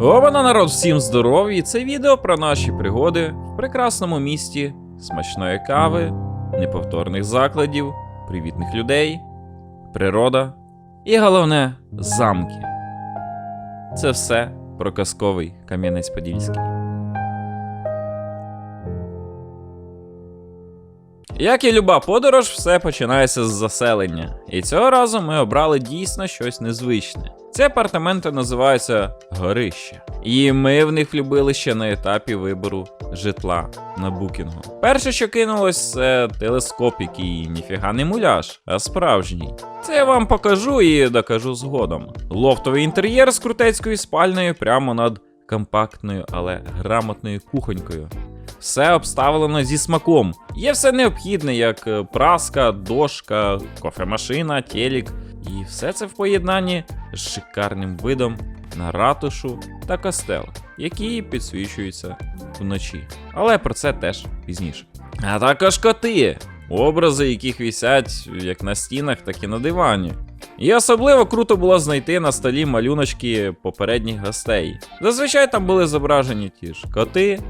Обана народ, всім здоров'я! Це відео про наші пригоди в прекрасному місті, смачної кави, неповторних закладів, привітних людей, природа і головне замки. Це все про казковий Кам'янець-Подільський. Як і люба подорож, все починається з заселення. І цього разу ми обрали дійсно щось незвичне. Ці апартаменти називаються горище. І ми в них влюбили ще на етапі вибору житла на букінгу. Перше, що кинулось, це телескоп, який ніфіга не муляж, а справжній. Це я вам покажу і докажу згодом. Лофтовий інтер'єр з крутецькою спальнею прямо над компактною, але грамотною кухонькою. Все обставлено зі смаком. Є все необхідне, як е, праска, дошка, кофемашина, телік. І все це в поєднанні з шикарним видом на ратушу та костел, які підсвічуються вночі. Але про це теж пізніше. А також коти, образи яких вісять як на стінах, так і на дивані. І особливо круто було знайти на столі малюночки попередніх гостей. Зазвичай там були зображені ті ж коти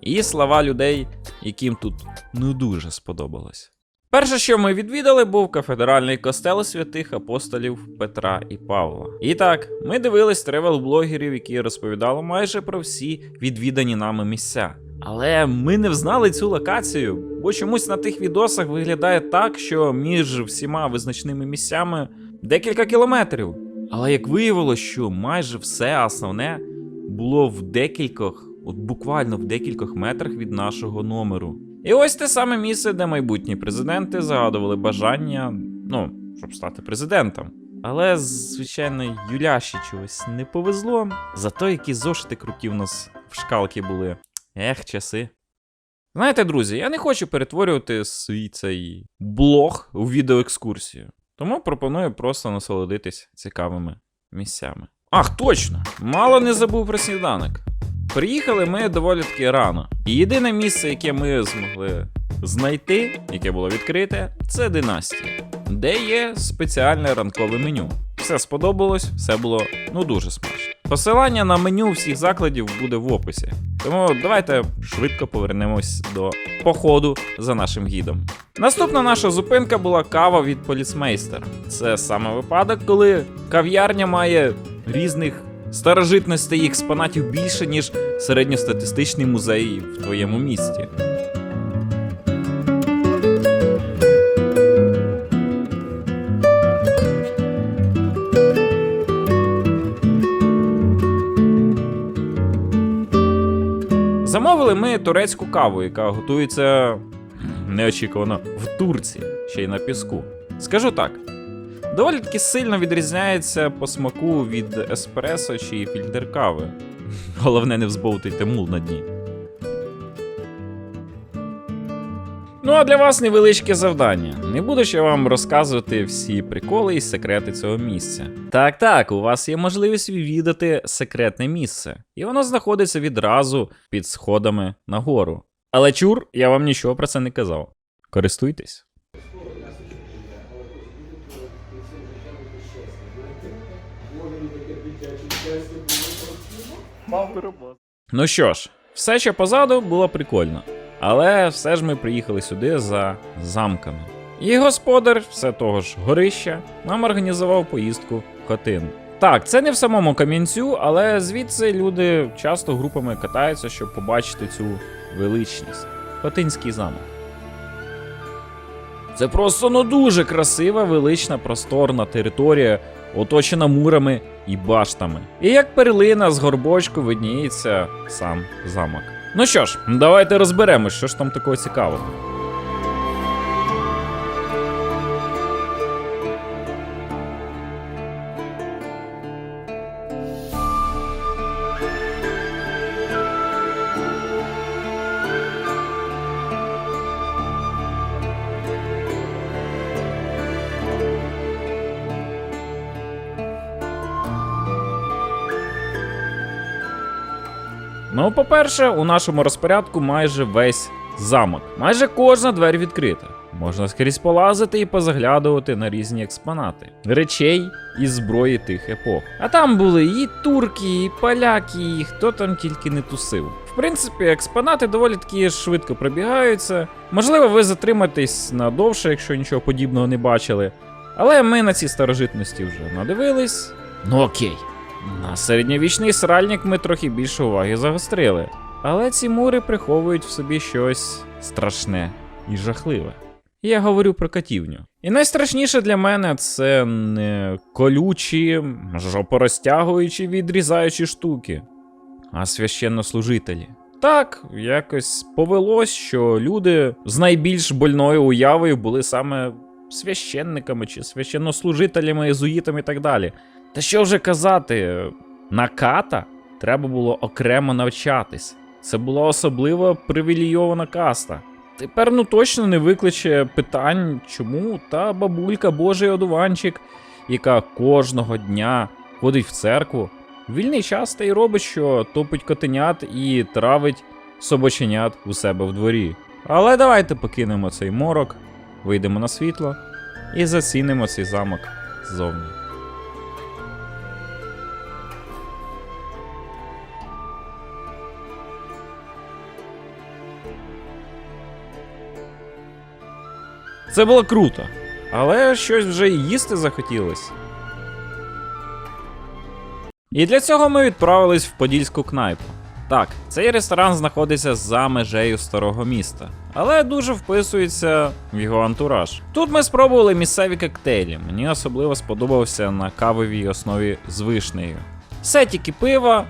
і слова людей, яким тут ну дуже сподобалось. Перше, що ми відвідали, був кафедральний костел святих апостолів Петра і Павла. І так, ми дивились тревел-блогерів, які розповідали майже про всі відвідані нами місця. Але ми не взнали цю локацію, бо чомусь на тих відосах виглядає так, що між всіма визначними місцями декілька кілометрів. Але як виявилось, що майже все основне було в декількох, от буквально в декількох метрах від нашого номеру. І ось те саме місце, де майбутні президенти загадували бажання, ну, щоб стати президентом. Але, звичайно, Юляші чогось не повезло. Зато які зошити круті в нас в шкалки були. Ех, часи. Знаєте, друзі, я не хочу перетворювати свій цей блог у відеоекскурсію. Тому пропоную просто насолодитись цікавими місцями. Ах, точно! Мало не забув про сніданок. Приїхали ми доволі таки рано. І єдине місце, яке ми змогли знайти, яке було відкрите, це династія, де є спеціальне ранкове меню. Все сподобалось, все було ну дуже смачно. Посилання на меню всіх закладів буде в описі. Тому давайте швидко повернемось до походу за нашим гідом. Наступна наша зупинка була кава від поліцмейстера. Це саме випадок, коли кав'ярня має різних старожитностей експонатів більше, ніж середньостатистичний музей в твоєму місті. Замовили ми турецьку каву, яка готується неочікувано в Турції, ще й на піску. Скажу так. Доволі таки сильно відрізняється по смаку від еспресо чи фільтр. Головне, не взбовтуйте мул на дні. Ну а для вас невеличке завдання. Не буду ще вам розказувати всі приколи і секрети цього місця. Так, так, у вас є можливість відвідати секретне місце, і воно знаходиться відразу під сходами нагору. Але чур, я вам нічого про це не казав. Користуйтесь. Ну що ж, все, що позаду, було прикольно. Але все ж ми приїхали сюди за замками. І господар все того ж горища нам організував поїздку в хатину. Так, це не в самому камінцю, але звідси люди часто групами катаються, щоб побачити цю величність. Хотинський замок. Це просто ну дуже красива, велична, просторна територія, оточена мурами і баштами. І як перлина з горбочку видніється сам замок. Ну що ж, давайте розберемось, що ж там такого цікавого. Ну, по-перше, у нашому розпорядку майже весь Замок. Майже кожна двері відкрита. Можна скрізь полазити і позаглядувати на різні експонати, речей і зброї тих епох. А там були і турки, і поляки, і хто там тільки не тусив. В принципі, експонати доволі таки швидко пробігаються. Можливо, ви затримаєтесь надовше, якщо нічого подібного не бачили. Але ми на ці старожитності вже надивились. Ну окей. На середньовічний сральник ми трохи більше уваги загострили. Але ці мури приховують в собі щось страшне і жахливе. Я говорю про катівню. І найстрашніше для мене це не колючі, жопорозтягуючі, відрізаючі штуки, а священнослужителі. Так, якось повелось, що люди з найбільш больною уявою були саме священниками чи священнослужителями, езуїтами і так далі. Та що вже казати, на ката треба було окремо навчатись. Це була особливо привілейована каста. Тепер ну точно не викличе питань, чому та бабулька Божий одуванчик, яка кожного дня ходить в церкву, вільний час та й робить, що топить котенят і травить собаченят у себе в дворі. Але давайте покинемо цей морок, вийдемо на світло і зацінимо цей замок ззовні. Це було круто. Але щось вже і їсти захотілося. І для цього ми відправились в Подільську кнайпу. Так, цей ресторан знаходиться за межею старого міста, але дуже вписується в його антураж. Тут ми спробували місцеві коктейлі. Мені особливо сподобався на кавовій основі з вишнею. Сетіки пива,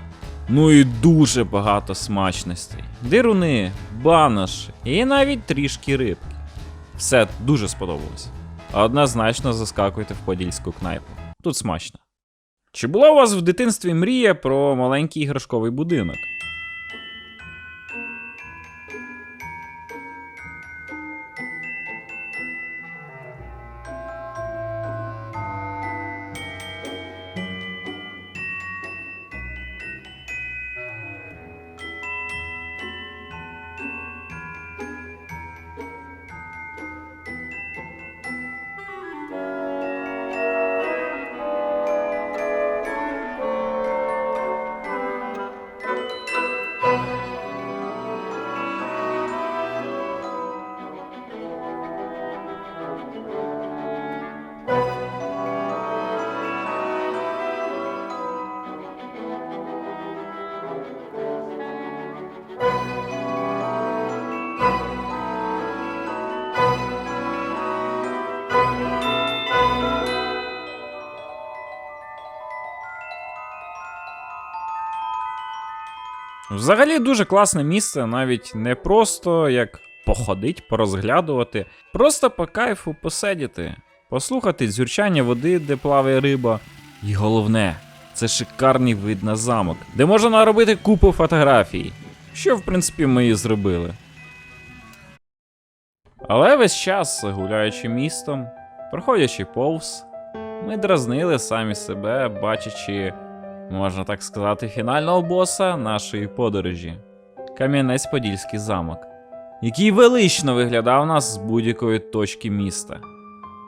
ну і дуже багато смачностей. Дируни, банош і навіть трішки рибки. Все дуже сподобалось. Однозначно заскакуйте в подільську кнайпу. Тут смачно. Чи була у вас в дитинстві мрія про маленький іграшковий будинок? Взагалі дуже класне місце, навіть не просто як походить, порозглядувати, просто по кайфу посидіти, послухати дзюрчання води, де плаває риба. І головне, це шикарний вид на замок, де можна наробити купу фотографій, що в принципі ми і зробили. Але весь час, гуляючи містом, проходячи повз, ми дразнили самі себе, бачачи можна так сказати, фінального боса нашої подорожі Кам'янець-Подільський замок, який велично виглядав нас з будь-якої точки міста.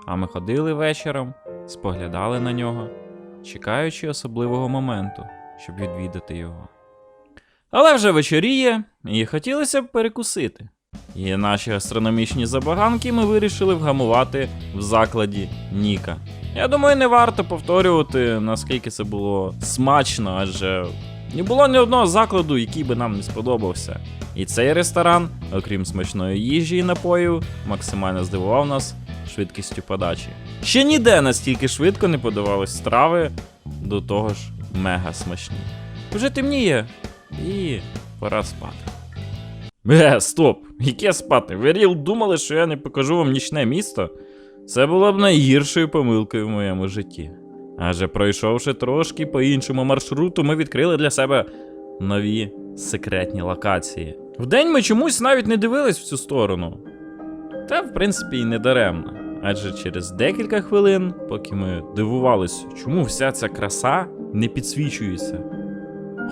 А ми ходили вечором, споглядали на нього, чекаючи особливого моменту, щоб відвідати його. Але вже вечоріє, і хотілося б перекусити. І наші гастрономічні забаганки ми вирішили вгамувати в закладі Ніка. Я думаю, не варто повторювати, наскільки це було смачно, адже не було ні одного закладу, який би нам не сподобався. І цей ресторан, окрім смачної їжі і напоїв, максимально здивував нас швидкістю подачі. Ще ніде настільки швидко не подавались страви, до того ж мега смачні. Вже темніє, і пора спати. Е, стоп! Яке спати? Ви ріл думали, що я не покажу вам нічне місто? Це було б найгіршою помилкою в моєму житті. Адже пройшовши трошки по іншому маршруту, ми відкрили для себе нові секретні локації. Вдень ми чомусь навіть не дивились в цю сторону. Та, в принципі, і не даремно. Адже через декілька хвилин, поки ми дивувались, чому вся ця краса не підсвічується.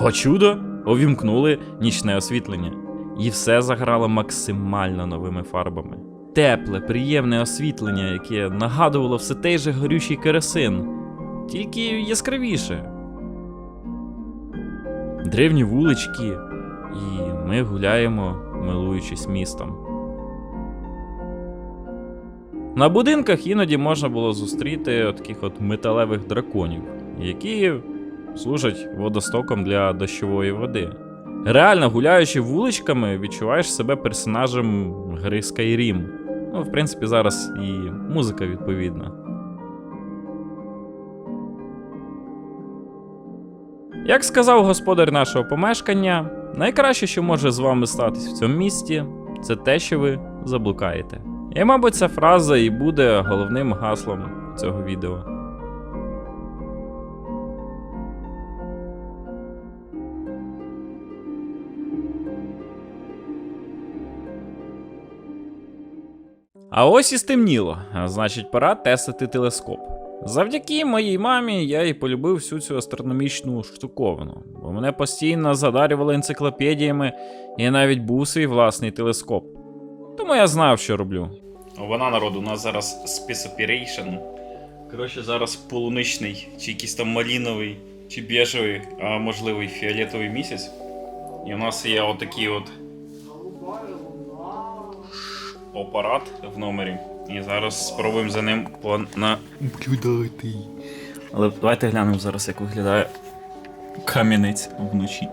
О чудо! Увімкнули нічне освітлення. І все заграло максимально новими фарбами. Тепле, приємне освітлення, яке нагадувало все той же горючий керосин, тільки яскравіше. Древні вулички, і ми гуляємо, милуючись містом. На будинках іноді можна було зустріти таких от металевих драконів, які служать водостоком для дощової води. Реально, гуляючи вуличками, відчуваєш себе персонажем гри Skyrim. Ну, в принципі, зараз і музика відповідна. Як сказав господар нашого помешкання, найкраще, що може з вами статись в цьому місті, це те, що ви заблукаєте. І, мабуть, ця фраза і буде головним гаслом цього відео. А ось і стемніло, значить, пора тестити телескоп. Завдяки моїй мамі я і полюбив всю цю астрономічну штуковину, бо мене постійно задарювали енциклопедіями і навіть був свій власний телескоп. Тому я знав, що роблю. Вона народ, у нас зараз Operation. Коротше, зараз полуничний, чи якийсь там маліновий, чи біжевий, а можливо і фіолетовий місяць. І у нас є отакий от апарат в номері. І зараз спробуємо за ним понаблюдати. Але давайте глянемо зараз, як виглядає кам'янець вночі.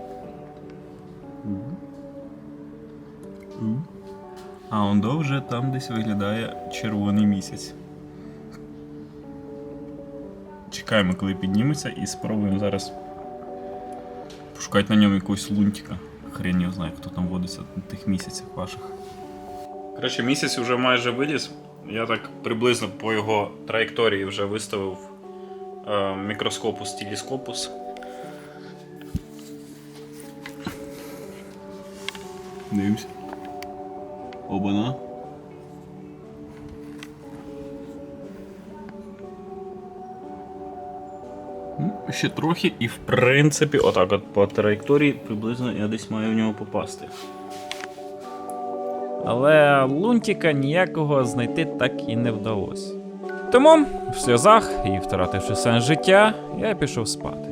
А он довже там десь виглядає червоний місяць. Чекаємо, коли підніметься, і спробуємо зараз пошукати на ньому якогось лунтика. Хрен його знає, хто там водиться на тих місяцях ваших. Коротше, місяць вже майже виліз. Я так приблизно по його траєкторії вже виставив е, мікроскопус телескопус. Дивимося. Обана. Ну, Ще трохи, і в принципі, отак от по траєкторії приблизно я десь маю в нього попасти. Але лунтика ніякого знайти так і не вдалося. Тому, в сльозах і втративши сенс життя, я пішов спати.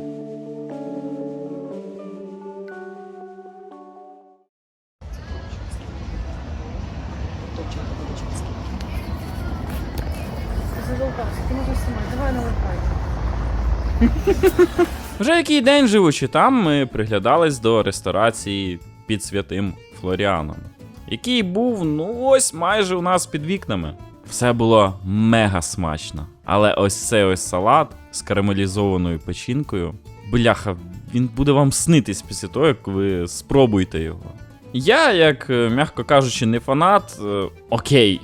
Вже який день живучи там, ми приглядались до ресторації під святим Флоріаном, який був ну ось майже у нас під вікнами. Все було мега смачно. Але ось цей ось салат з карамелізованою печінкою, бляха, він буде вам снитись після того, як ви спробуєте його. Я, як, е, м'яко кажучи, не фанат, е, окей,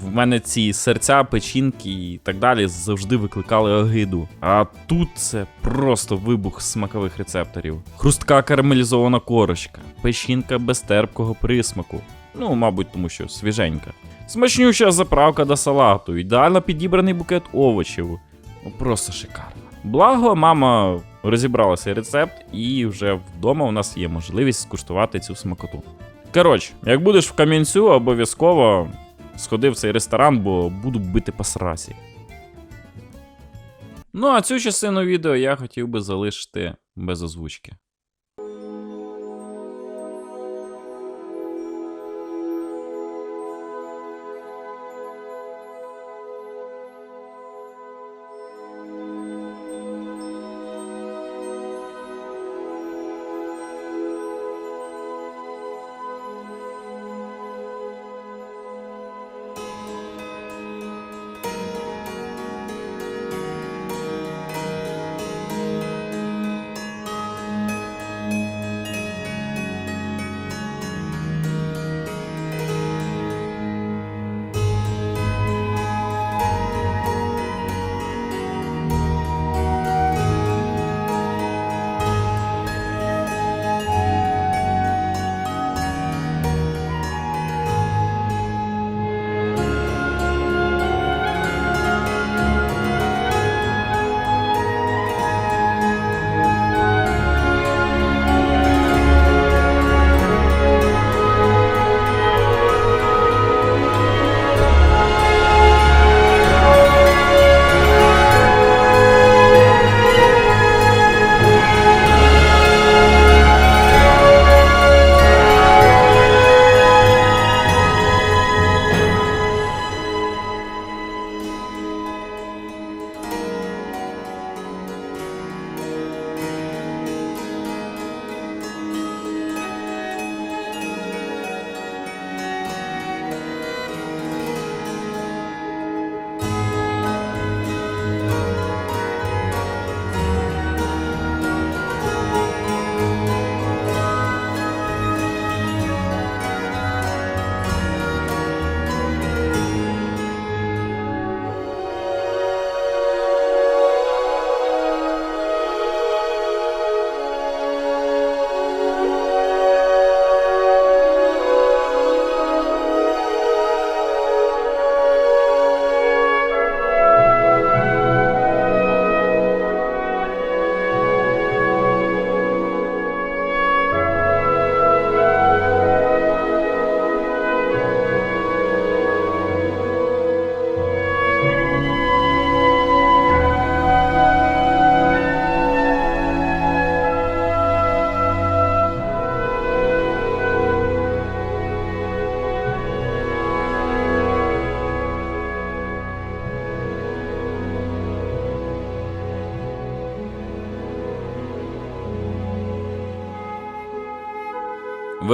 в мене ці серця, печінки і так далі завжди викликали огиду. А тут це просто вибух смакових рецепторів. Хрустка карамелізована корочка, печінка без терпкого присмаку. Ну, мабуть, тому що свіженька. Смачнюща заправка до салату, ідеально підібраний букет овочів. Ну, просто шикарно. Благо, мама розібрала цей рецепт, і вже вдома у нас є можливість скуштувати цю смакоту. Коротше, як будеш в камінцю, обов'язково сходи в цей ресторан, бо буду бити по срасі. Ну а цю частину відео я хотів би залишити без озвучки.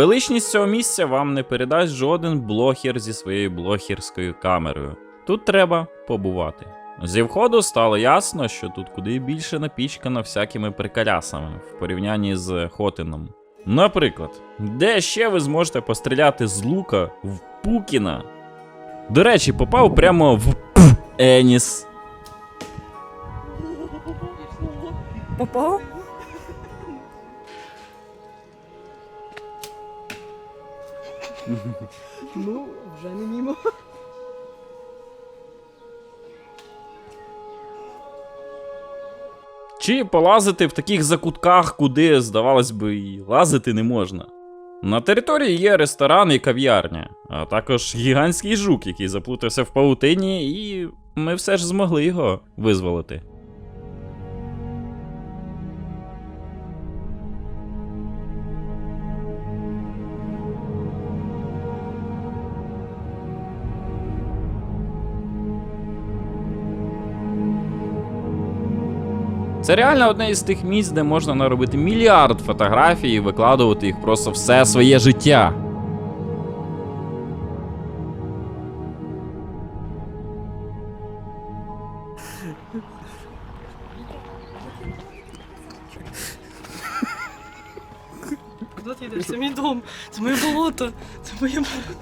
Величність цього місця вам не передасть жоден блогер зі своєю блогерською камерою. Тут треба побувати. Зі входу стало ясно, що тут куди більше напічкано всякими приколясами в порівнянні з Хотином. Наприклад, де ще ви зможете постріляти з лука в Пукіна? До речі, попав прямо в Еніс. Попав? Ну, вже не мімо. Чи полазити в таких закутках, куди, здавалось би, і лазити не можна. На території є ресторан і кав'ярня, а також гігантський жук, який заплутався в паутині, і ми все ж змогли його визволити. Це реально одне із тих місць, де можна наробити мільярд фотографій і викладувати їх просто все своє життя. Куди ти йдеш? Це мій дом, це моє болото, це моє болото.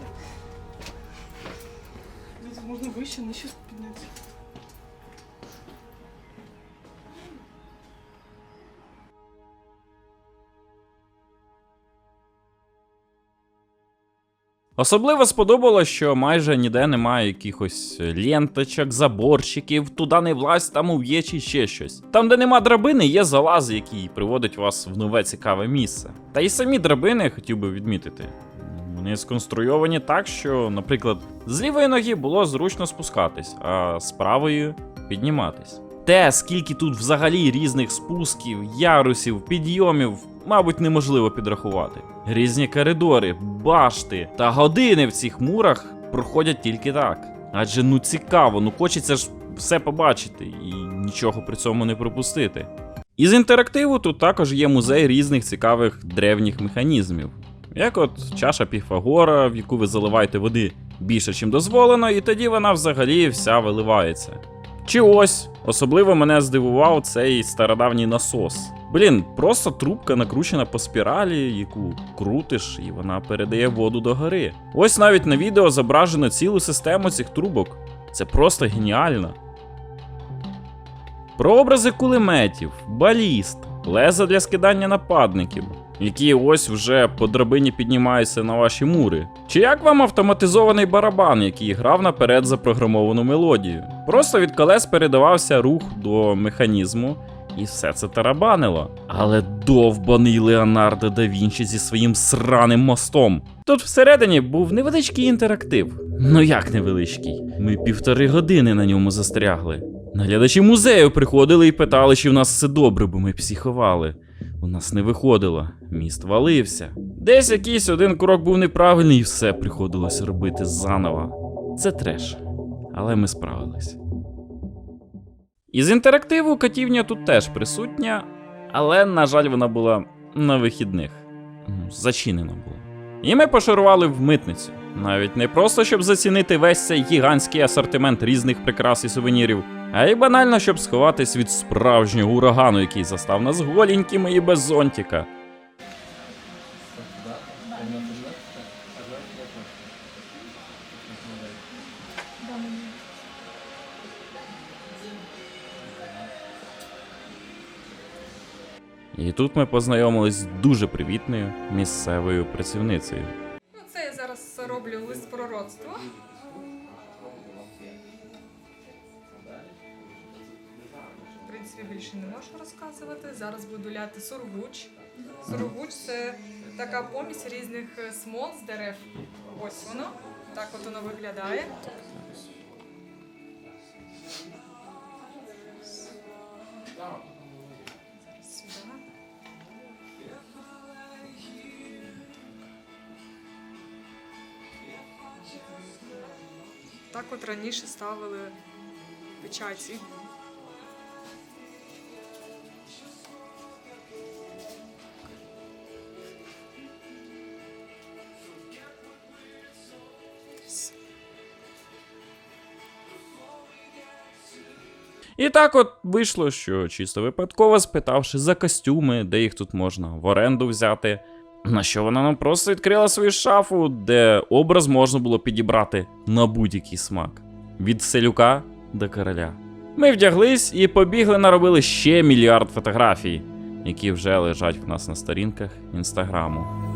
Особливо сподобалось, що майже ніде немає якихось ленточок, заборчиків, туди не влазь, там ув'є чи ще щось. Там, де нема драбини, є залаз, який приводить вас в нове цікаве місце. Та й самі драбини хотів би відмітити. Вони сконструйовані так, що, наприклад, з лівої ноги було зручно спускатись, а з правої підніматись. Те, скільки тут взагалі різних спусків, ярусів, підйомів, мабуть, неможливо підрахувати. Різні коридори, башти та години в цих мурах проходять тільки так. Адже ну цікаво, ну хочеться ж все побачити і нічого при цьому не пропустити. Із інтерактиву тут також є музей різних цікавих древніх механізмів. Як от чаша Піфагора, в яку ви заливаєте води більше, чим дозволено, і тоді вона взагалі вся виливається. Чи ось особливо мене здивував цей стародавній насос. Блін, просто трубка накручена по спіралі, яку крутиш, і вона передає воду до гори. Ось навіть на відео зображено цілу систему цих трубок. Це просто геніально. Прообрази кулеметів, баліст, леза для скидання нападників, які ось вже по драбині піднімаються на ваші мури. Чи як вам автоматизований барабан, який грав наперед запрограмовану мелодію? Просто від колес передавався рух до механізму, і все це тарабанило. Але довбаний Леонардо да Вінчі зі своїм сраним мостом. Тут всередині був невеличкий інтерактив. Ну як невеличкий? Ми півтори години на ньому застрягли. Наглядачі музею приходили і питали, чи в нас все добре, бо ми психували. У нас не виходило, міст валився. Десь якийсь один крок був неправильний, і все приходилось робити заново. Це треш. Але ми справились. Із інтерактиву катівня тут теж присутня, але, на жаль, вона була на вихідних. Ну, Зачинена була. І ми пошарували в митницю. Навіть не просто щоб зацінити весь цей гігантський асортимент різних прикрас і сувенірів, а й банально, щоб сховатись від справжнього урагану, який застав нас голенькими і без зонтіка. І тут ми познайомились з дуже привітною місцевою працівницею. Ну, це я зараз роблю лист пророцтва. Принципі, більше не можу розказувати. Зараз буду ляти сургуч. Сургуч це така помість різних е, смол з дерев. Ось воно. Так от воно виглядає. Зараз сюди. Так от раніше ставили печаті. І так от вийшло, що чисто випадково спитавши за костюми, де їх тут можна в оренду взяти. На що вона нам просто відкрила свою шафу, де образ можна було підібрати на будь-який смак. Від селюка до короля. Ми вдяглись і побігли наробили ще мільярд фотографій, які вже лежать в нас на сторінках інстаграму.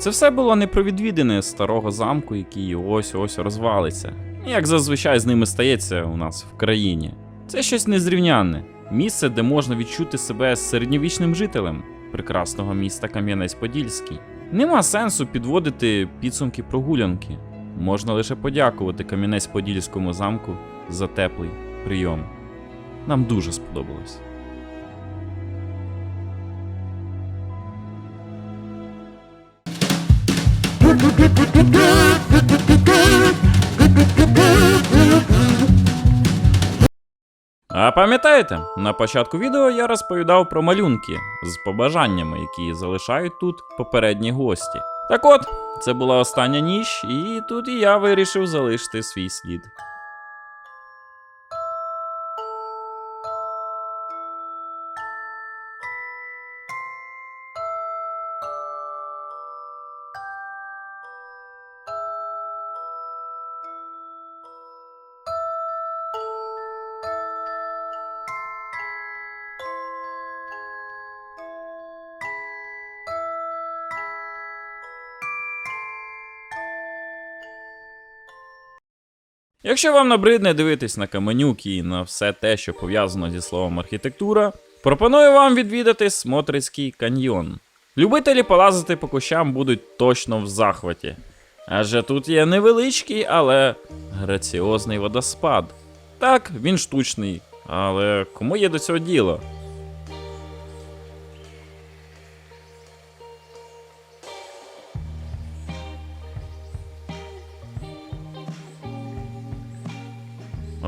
Це все було не про відвідини старого замку, який ось-ось розвалиться. Як зазвичай з ними стається у нас в країні. Це щось незрівнянне. Місце, де можна відчути себе середньовічним жителем прекрасного міста Кам'янець-Подільський. Нема сенсу підводити підсумки прогулянки. Можна лише подякувати Кам'янець-Подільському замку за теплий прийом. Нам дуже сподобалось. А пам'ятаєте, на початку відео я розповідав про малюнки з побажаннями, які залишають тут попередні гості. Так от, це була остання ніч, і тут і я вирішив залишити свій слід. Якщо вам набридне дивитись на каменюки і на все те, що пов'язано зі словом архітектура, пропоную вам відвідати Смотрицький каньйон. Любителі полазити по кущам будуть точно в захваті. Адже тут є невеличкий, але граціозний водоспад. Так, він штучний, але кому є до цього діло?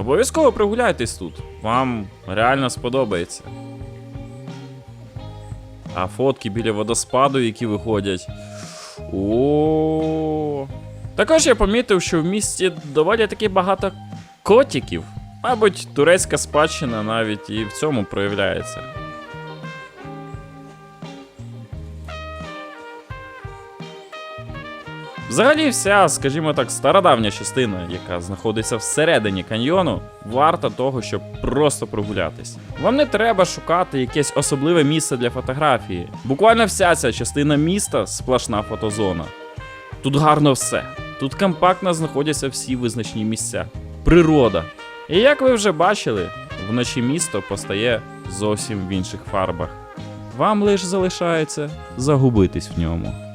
Обов'язково прогуляйтесь тут. Вам реально сподобається. А фотки біля водоспаду, які виходять. О. Також я помітив, що в місті доволі таки багато котиків. Мабуть, турецька спадщина навіть і в цьому проявляється. Взагалі, вся, скажімо так, стародавня частина, яка знаходиться всередині каньйону, варта того, щоб просто прогулятись. Вам не треба шукати якесь особливе місце для фотографії. Буквально вся ця частина міста сплошна фотозона. Тут гарно все. Тут компактно знаходяться всі визначні місця. Природа. І як ви вже бачили, вночі місто постає зовсім в інших фарбах. Вам лише залишається загубитись в ньому.